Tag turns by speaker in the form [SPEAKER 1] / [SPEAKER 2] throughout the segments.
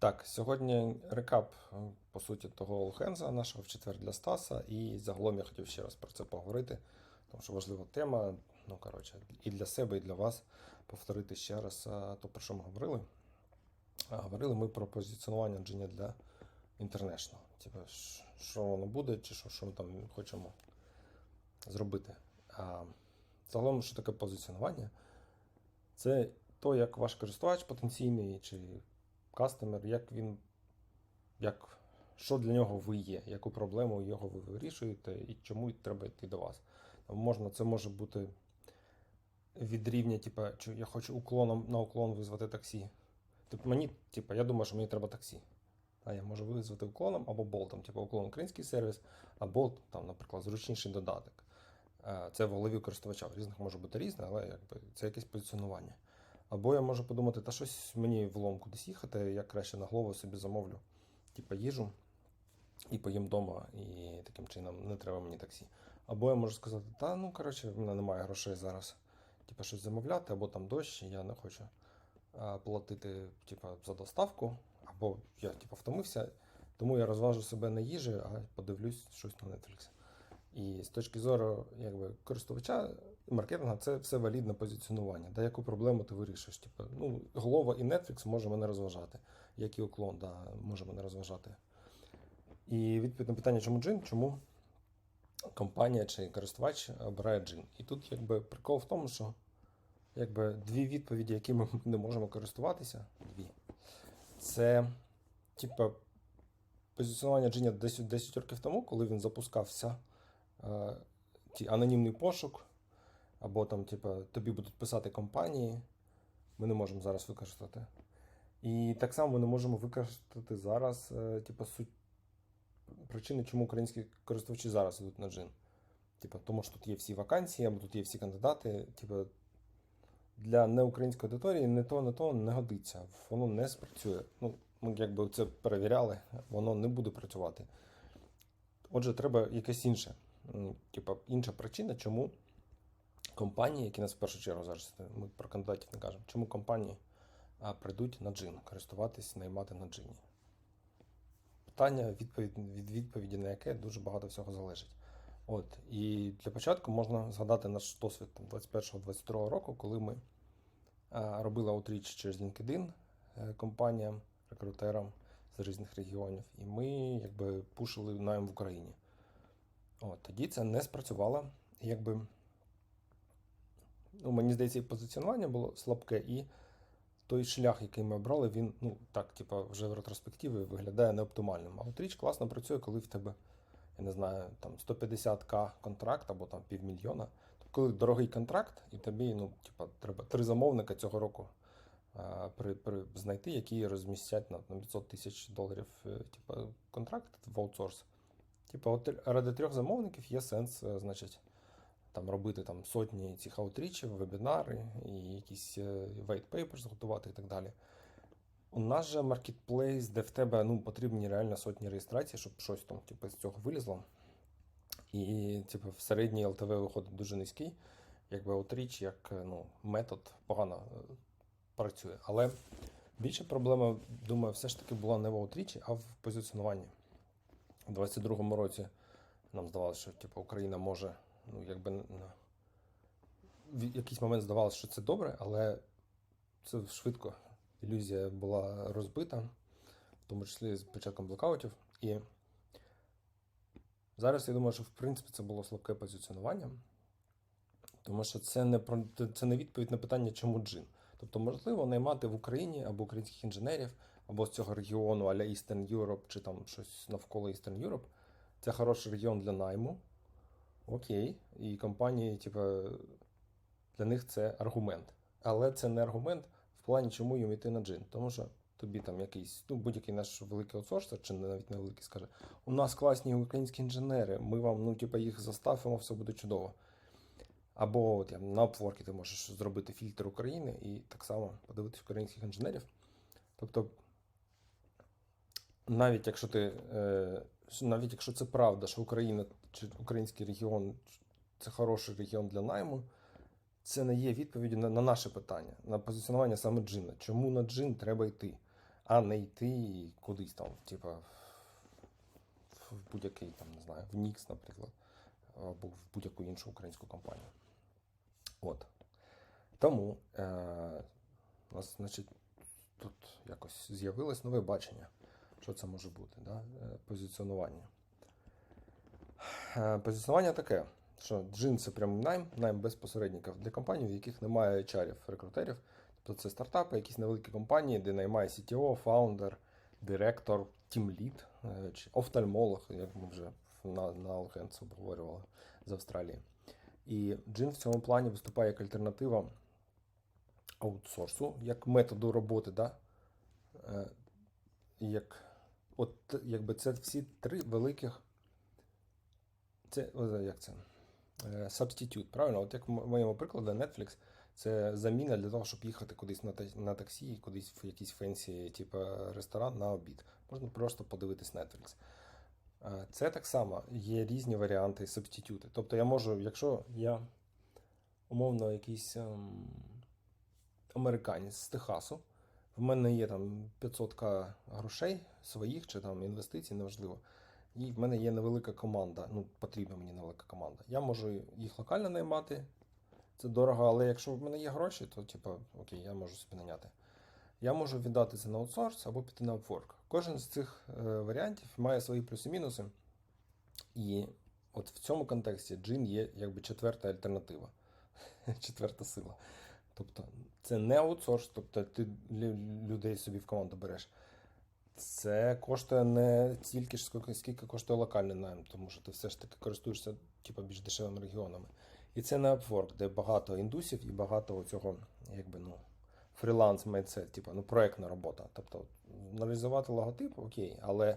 [SPEAKER 1] Так, сьогодні рекап, е, по суті, того Олхенза нашого в четвер для Стаса. І загалом я хотів ще раз про це поговорити, тому що важлива тема. Ну, коротше, і для себе, і для вас повторити ще раз е, то, про що ми говорили. Говорили ми про позиціонування Genie для International. Типу, що воно буде, чи що, що ми там хочемо зробити. А, загалом, що таке позиціонування? Це то, як ваш користувач потенційний чи кастомер, як він, як, що для нього ви є, яку проблему його ви вирішуєте і чому треба йти до вас. Можна, це може бути від рівня, типу, що я хочу уклоном на уклон визвати таксі. Типу, мені, типу, я думаю, що мені треба таксі. А я можу визвати уклоном або болтом. Типу, уклон український сервіс, а там, наприклад, зручніший додаток. Е, Це в голові користувача. Різних може бути різне, але якби, це якесь позиціонування. Або я можу подумати, та щось мені в лом кудись їхати, я краще на голову собі замовлю, типу, їжу і поїм вдома, і таким чином не треба мені таксі. Або я можу сказати, та ну коротше, в мене немає грошей зараз, типу, щось замовляти, або там дощ, і я не хочу платити типу, за доставку, або я типу, втомився, тому я розважу себе на їжі, а подивлюсь щось на Netflix. І з точки зору якби, користувача маркетинга це все валідне позиціонування. Да, яку проблему ти вирішиш? Типу, ну, голова і Netflix може мене розважати, як і уклон да, може мене розважати. І відповідь питання, чому джин, чому компанія чи користувач обирає джин. І тут якби прикол в тому, що якби дві відповіді, якими ми не можемо користуватися, дві. Це, типу, позиціонування джиня 10, 10 років тому, коли він запускався е, ті, анонімний пошук, або там, типу, тобі будуть писати компанії, ми не можемо зараз використати. І так само ми не можемо використати зараз, типу, суть причини, чому українські користувачі зараз йдуть на джин. Типу, тому що тут є всі вакансії, або тут є всі кандидати. Типу, для неукраїнської аудиторії не то, не то не годиться. Воно не спрацює. Ну, ми якби це перевіряли, воно не буде працювати. Отже, треба якесь інше. Типа інша причина, чому компанії, які нас в першу чергу зараз ми про кандидатів не кажемо, чому компанії прийдуть на джин, користуватись, наймати на джині. Питання відповідь, від відповіді на яке дуже багато всього залежить. От, і для початку можна згадати наш досвід 21-22 року, коли ми робили аутріч через LinkedIn е, компаніям, рекрутерам з різних регіонів, і ми якби пушили найм в Україні. От, тоді це не спрацювало. Якби, ну, мені здається, і позиціонування було слабке, і той шлях, який ми обрали, він, ну так, типу, вже в ретроспективі виглядає неоптимальним. А аутріч класно працює, коли в тебе, я не знаю, там 150к контракт або там півмільйона. Тобто, коли дорогий контракт, і тобі, ну, типу, треба три замовника цього року а, при, при, знайти, які розмістять на, на 500 тисяч доларів типу, контракт в аутсорс. Типу, от ради трьох замовників є сенс, е, значить, там робити там сотні цих аутрічів, вебінари і якісь е, white papers готувати і так далі. У нас же маркетплейс, де в тебе ну, потрібні реально сотні реєстрацій, щоб щось там типу, з цього вилізло. І типу, в середній LTV виходить дуже низький. Якби аутріч, як е, ну, метод погано е, працює. Але більша проблема, думаю, все ж таки була не в аутрічі, а в позиціонуванні. У 22-му році нам здавалося, що типу, Україна може, ну, якби в якийсь момент здавалося, що це добре, але це швидко. Ілюзія була розбита, в тому числі з початком блокаутів. І зараз я думаю, що в принципі це було слабке позиціонування, тому що це не про це не відповідь на питання, чому джин. Тобто, можливо, наймати в Україні або українських інженерів, або з цього регіону, аля Eastern Europe, чи там щось навколо Eastern Europe. Це хороший регіон для найму. Окей. І компанії, типу, для них це аргумент. Але це не аргумент в плані, чому їм йти на джин. Тому що тобі там якийсь, ну, будь-який наш великий аутсорсер, чи навіть не великий, скаже: у нас класні українські інженери, ми вам, ну, типу, їх заставимо, все буде чудово. Або от, на Upwork ти можеш зробити фільтр України і так само подивитись українських інженерів. Тобто, навіть якщо ти, е, навіть якщо це правда, що Україна чи український регіон це хороший регіон для найму, це не є відповіддю на, на наше питання, на позиціонування саме джина. Чому на джин треба йти? а не йти кудись там, типа, в будь-який там, не знаю, в Нікс, наприклад, або в будь-яку іншу українську компанію. От. Тому е, у нас, значить, тут якось з'явилось нове бачення, що це може бути, да? е, позиціонування. Е, Позиціонування таке, що джин це прямий найм, найм без посередників для компаній, в яких немає HR-ів, рекрутерів. Тобто це стартапи, якісь невеликі компанії, де наймає CTO, фаундер, директор, тімлід е, офтальмолог, як ми вже на, на Hands обговорювали з Австралії. І джин в цьому плані виступає як альтернатива аутсорсу, як методу роботи, да? Як, от, якби це всі три великих. Це як це? Е, Substitute, правильно? От як в моєму прикладі, Netflix це заміна для того, щоб їхати кудись на, на таксі, кудись в якийсь фенсі, типу ресторан на обід. Можна просто подивитись Netflix. Е, Це так само є різні варіанти субститюти. Тобто я можу, якщо я умовно якийсь ем, американець з Техасу, в мене є там 500к грошей своїх чи там інвестицій, неважливо. І в мене є невелика команда. Ну, потрібна мені невелика команда. Я можу їх локально наймати. Це дорого, але якщо в мене є гроші, то типу, окей, я можу собі наняти. Я можу віддати це на аутсорс або піти на Upwork. Кожен з цих е, варіантів має свої плюси-мінуси. І от в цьому контексті джин є якби четверта альтернатива, четверта сила. Тобто це не аутсорс, тобто ти людей собі в команду береш. Це коштує не стільки ж, скільки, коштує локальний найм, тому що ти все ж таки користуєшся типу, більш дешевими регіонами. І це не Upwork, де багато індусів і багато цього, якби, ну, фріланс майндсет, типу, ну, проектна робота. Тобто, аналізувати логотип, окей, але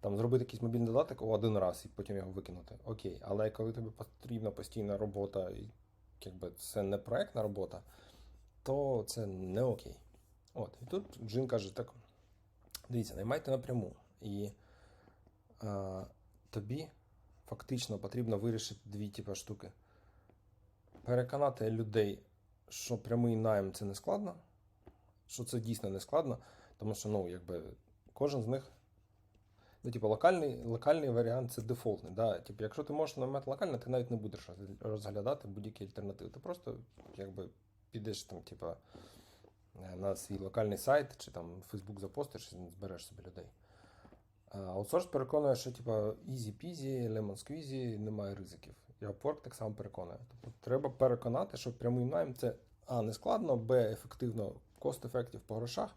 [SPEAKER 1] там зробити якийсь мобільний додаток один раз і потім його викинути. Окей. Але коли тобі потрібна постійна робота, і якби це не проектна робота, то це не окей. От, і тут Джин каже: так, дивіться, наймайте напряму. І а, тобі фактично потрібно вирішити дві типу, штуки. Переконати людей, що прямий найм це не складно, що це дійсно не складно, тому що ну, якби, кожен з них. Ну, типу, локальний, локальний варіант це дефолтний. Да? Типу, якщо ти можеш наймати локально, ти навіть не будеш розглядати будь-які альтернативи. Ти просто якби, підеш там, типу, е, на свій локальний сайт, чи там Facebook запостиш і збереш собі людей. А Аутсорс переконує, що easy peasy, lemon squeezy, немає ризиків. І Upwork так само переконує. Тобто треба переконати, що прямий найм це А, не складно, Б, ефективно, cost effective по грошах.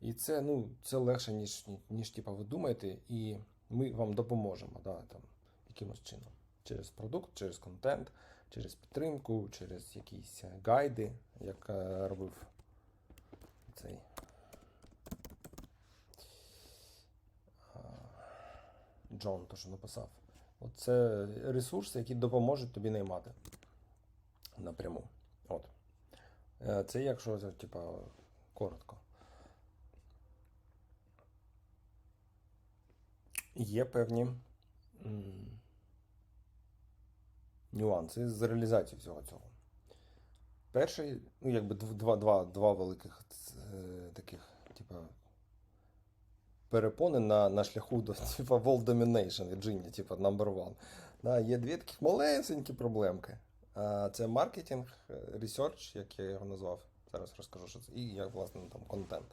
[SPEAKER 1] І це, ну, це легше, ніж, ніж типу, ви думаєте, і ми вам допоможемо да, там, якимось чином. Через продукт, через контент, через підтримку, через якісь е, гайди, як робив цей. Джон, то, що написав. Оце ресурси, які допоможуть тобі наймати напряму. От. Е, Це якщо, типа, коротко. Є певні нюанси з реалізації всього цього. Перший, ну, якби два, два, два великих е, таких, типа, перепони на, на шляху до типа, World Domination Джинні, типа, number one. Да, є дві таких малесенькі проблемки. А, Це маркетинг, е, research, як я його назвав. Зараз розкажу, що це. І як, власне, там контент.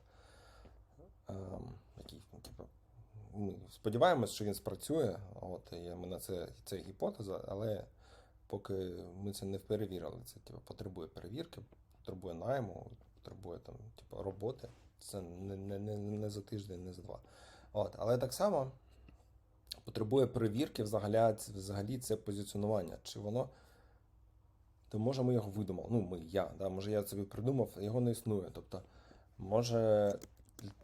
[SPEAKER 1] Ем, який, ну, типу, сподіваємось, що він спрацює. От, і це, це гіпотеза, але поки ми це не перевірили. Це типу, потребує перевірки, потребує найму, потребує там, типу, роботи. Це не, не, не, не за тиждень, не за два. От, але так само потребує перевірки взагалі, взагалі це позиціонування. Чи воно. То може ми його видумали. Ну, ми, я, да, може я собі придумав, його не існує. Тобто, може,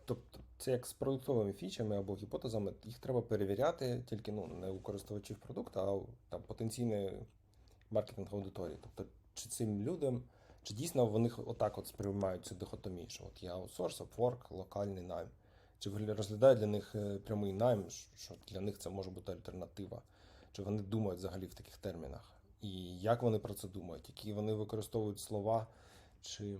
[SPEAKER 1] тобто, це як з продуктовими фічами або гіпотезами, їх треба перевіряти тільки ну, не у користувачів продукту, а там, потенційної маркетинг аудиторії. Тобто, чи цим людям, чи дійсно вони отак от сприймають цю дихотомію, що от є аутсорс, Upwork, локальний найм. Чи розглядають для них е, прямий найм, що для них це може бути альтернатива? Чи вони думають взагалі в таких термінах? І як вони про це думають? Які вони використовують слова, чи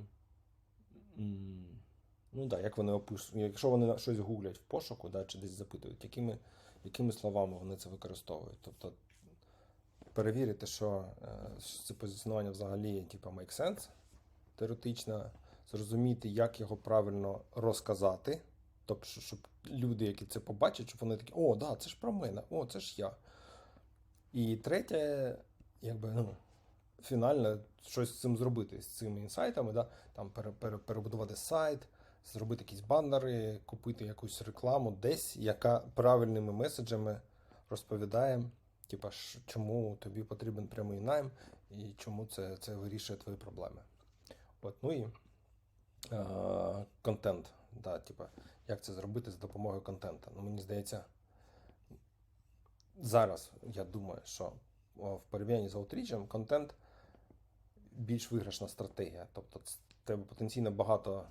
[SPEAKER 1] Ну да, як вони опишуть, якщо вони щось гуглять в пошуку, да, чи десь запитують, якими, якими словами вони це використовують. Тобто перевірити, що е, це позиціонування взагалі типу, make sense, теоретично, зрозуміти, як його правильно розказати. Тобто, щоб люди, які це побачать, щоб вони такі, о, да, це ж про мене, о, це ж я. І третє, якби, ну, фінально щось з цим зробити, з цими інсайтами, да? там пере, пере, перебудувати сайт, зробити якісь баннери, купити якусь рекламу десь, яка правильними меседжами розповідає, типа, чому тобі потрібен прямий найм і чому це, це вирішує твої проблеми. От, ну і е, контент. Да, типа, як це зробити за допомогою контенту. Ну, мені здається, зараз я думаю, що в порівнянні з аутрічем контент більш виграшна стратегія. Тобто, тебе потенційно багато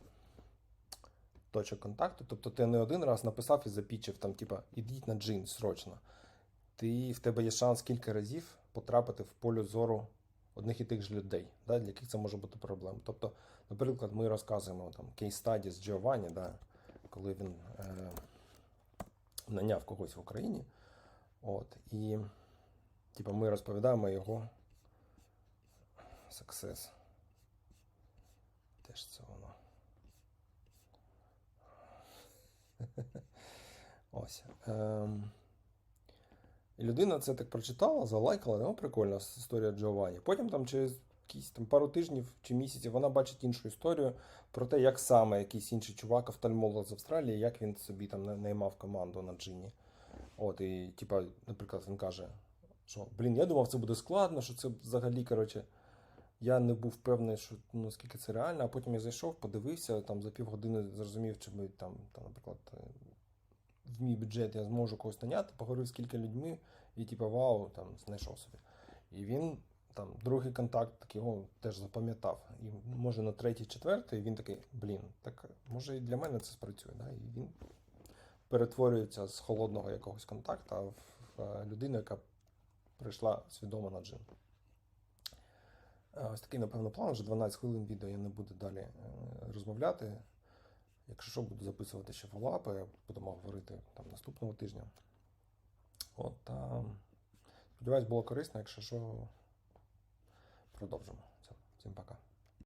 [SPEAKER 1] точок контакту. Тобто, ти не один раз написав і запічив там, типа, ідіть на джин срочно. Ти, в тебе є шанс кілька разів потрапити в поле зору одних і тих ж людей, да, для яких це може бути проблем. Тобто, наприклад, ми розказуємо там кейс стаді з Giovanni, да, коли він е, наняв когось в Україні. От, і типу, ми розповідаємо його success. Де ж це воно? Ось. Ем. Людина це так прочитала, залайкала, ну прикольна історія Джованні. Потім там через якісь там пару тижнів чи місяців вона бачить іншу історію про те, як саме якийсь інший чувак, офтальмолог з Австралії, як він собі там наймав команду на джині. От, і, типа, наприклад, він каже, що блін, я думав, це буде складно, що це взагалі, коротше, я не був впевнений, що ну, це реально, а потім я зайшов, подивився, там за півгодини зрозумів, чи ми там, там, наприклад, в мій бюджет я зможу когось наняти, поговорив з кілька людьми, і типу, вау, там знайшов собі. І він там другий контакт так його теж запам'ятав. І може на третій, четвертий він такий, блін, так може і для мене це спрацює. Да? І він перетворюється з холодного якогось контакта в е, людину, яка прийшла свідомо на джин. Е, Ось такий, напевно, план, вже 12 хвилин відео я не буду далі е, розмовляти. Якщо що, буду записувати ще фоллапи, будемо говорити там наступного тижня. От, а, сподіваюсь, було корисно, якщо що, продовжимо. Всім пока.